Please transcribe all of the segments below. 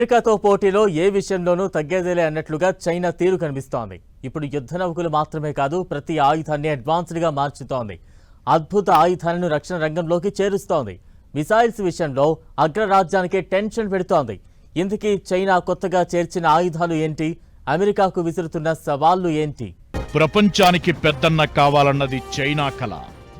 అమెరికాతో పోటీలో ఏ విషయంలోనూ తగ్గేదేలే అన్నట్లుగా చైనా తీరు కనిపిస్తోంది. ఇప్పుడు యుద్ధ నౌకలు మాత్రమే కాదు ప్రతి ఆయుధాన్ని అడ్వాన్స్డ్గా మార్చుతోంది. అద్భుత ఆయుధాలను రక్షణ రంగంలోకి చేరుస్తోంది. మిసైల్స్ విషయంలో అగ్రరాజ్యానికే టెన్షన్ పెడుతోంది. ఇందుకీ చైనా కొత్తగా చేర్చిన ఆయుధాలు ఏంటి? అమెరికాకు విసురుతున్న సవాళ్ళు ఏంటి? ప్రపంచానికి పెద్దన్న కావాలన్నది చైనా కళ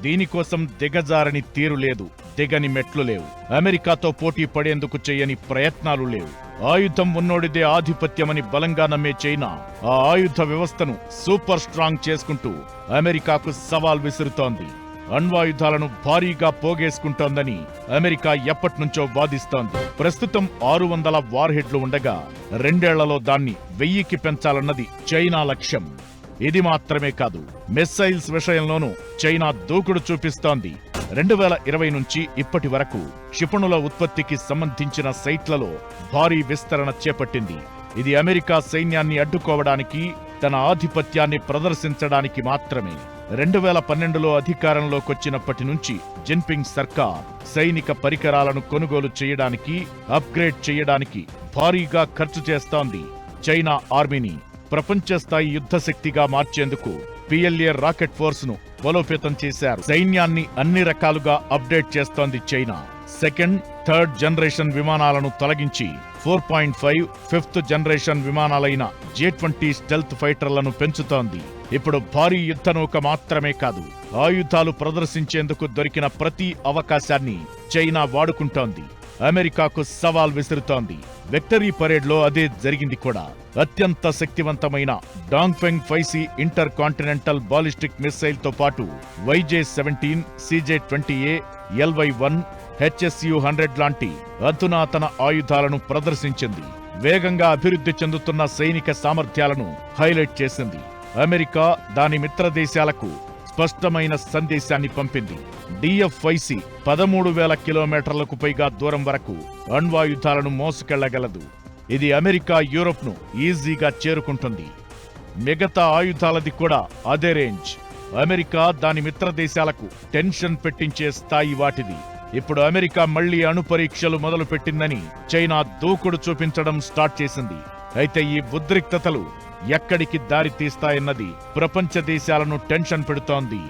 దీనికోసం దిగజారని తీరు లేదు. దిగని మెట్లు లేవు. అమెరికాతో పోటీ పడేందుకు చేయని ప్రయత్నాలు లేవు. ఆయుధం ఉన్నోడిదే ఆధిపత్యమని బలంగా నమ్మే చైనా ఆ ఆయుధ వ్యవస్థను సూపర్ స్ట్రాంగ్ చేసుకుంటూ అమెరికాకు సవాల్ విసురుతోంది. అణ్వాయుధాలను భారీగా పోగేసుకుంటోందని అమెరికా ఎప్పట్నుంచో వాదిస్తోంది. ప్రస్తుతం ఆరు వందల వార్హెడ్లు ఉండగా రెండేళ్ళలో దాన్ని వెయ్యికి పెంచాలన్నది చైనా లక్ష్యం. ఇది మాత్రమే కాదు మిస్సైల్స్ విషయంలోనూ చైనా దూకుడు చూపిస్తోంది. రెండు వేల ఇరవై నుంచి ఇప్పటి వరకు క్షిపణుల ఉత్పత్తికి సంబంధించిన సైట్లలో భారీ విస్తరణ చేపట్టింది. ఇది అమెరికా సైన్యాన్ని అడ్డుకోవడానికి తన ఆధిపత్యాన్ని ప్రదర్శించడానికి మాత్రమే. రెండు వేల పన్నెండులో అధికారంలోకొచ్చినప్పటి నుంచి జిన్పింగ్ సర్కార్ సైనిక పరికరాలను కొనుగోలు చేయడానికి అప్గ్రేడ్ చేయడానికి భారీగా ఖర్చు చేస్తోంది. చైనా ఆర్మీని ప్రపంచ స్థాయి యుద్ధశక్తిగా మార్చేందుకు పిఎల్ఏ రాకెట్ ఫోర్స్ను బలోపేతం చేశారు. సైన్యాన్ని అన్ని రకాలుగా అప్డేట్ చేస్తోంది చైనా. సెకండ్ థర్డ్ జనరేషన్ విమానాలను తొలగించి four point five fifth generation విమానాలైన J twenty stealth ఫైటర్లను పెంచుతోంది. ఇప్పుడు భారీ యుద్ధ నౌక మాత్రమే కాదు ఆయుధాలు ప్రదర్శించేందుకు దొరికిన ప్రతి అవకాశాన్ని చైనా వాడుకుంటోంది. అమెరికాకు సవాల్ విసురుతోంది. విక్టరీ పరేడ్లో అదే జరిగింది కూడా. అత్యంత శక్తివంతమైన Dongfeng five C intercontinental ballistic మిస్సైల్తో పాటు YJ seventeen CJ twenty A LY one HSU hundred లాంటి అధునాతన ఆయుధాలను ప్రదర్శించింది. వేగంగా అభివృద్ధి చెందుతున్న సైనిక సామర్థ్యాలను హైలైట్ చేసింది. అమెరికా దాని మిత్రదేశాలకు స్పష్టమైన సందేశాన్ని పంపింది. డిఎఫ్ఐసి పదమూడు వేల కిలోమీటర్లకు పైగా దూరం వరకు అణ్వాయుధాలను మోసుకెళ్ళగలదు. ఇది అమెరికా యూరోప్ను ఈజీగా చేరుకుంటుంది. మిగతా ఆయుధాలది కూడా అదే రేంజ్. అమెరికా దాని మిత్ర దేశాలకు టెన్షన్ పెట్టించే స్థాయి వాటిది. ఇప్పుడు అమెరికా మళ్ళీ అణు పరీక్షలు మొదలుపెట్టిందని చైనా దూకుడు చూపించడం స్టార్ట్ చేసింది. అయితే ఈ ఉద్రిక్తతలు ఎక్కడికి దారి తీస్తాయన్నది ప్రపంచ దేశాలను టెన్షన్ పెడుతోంది.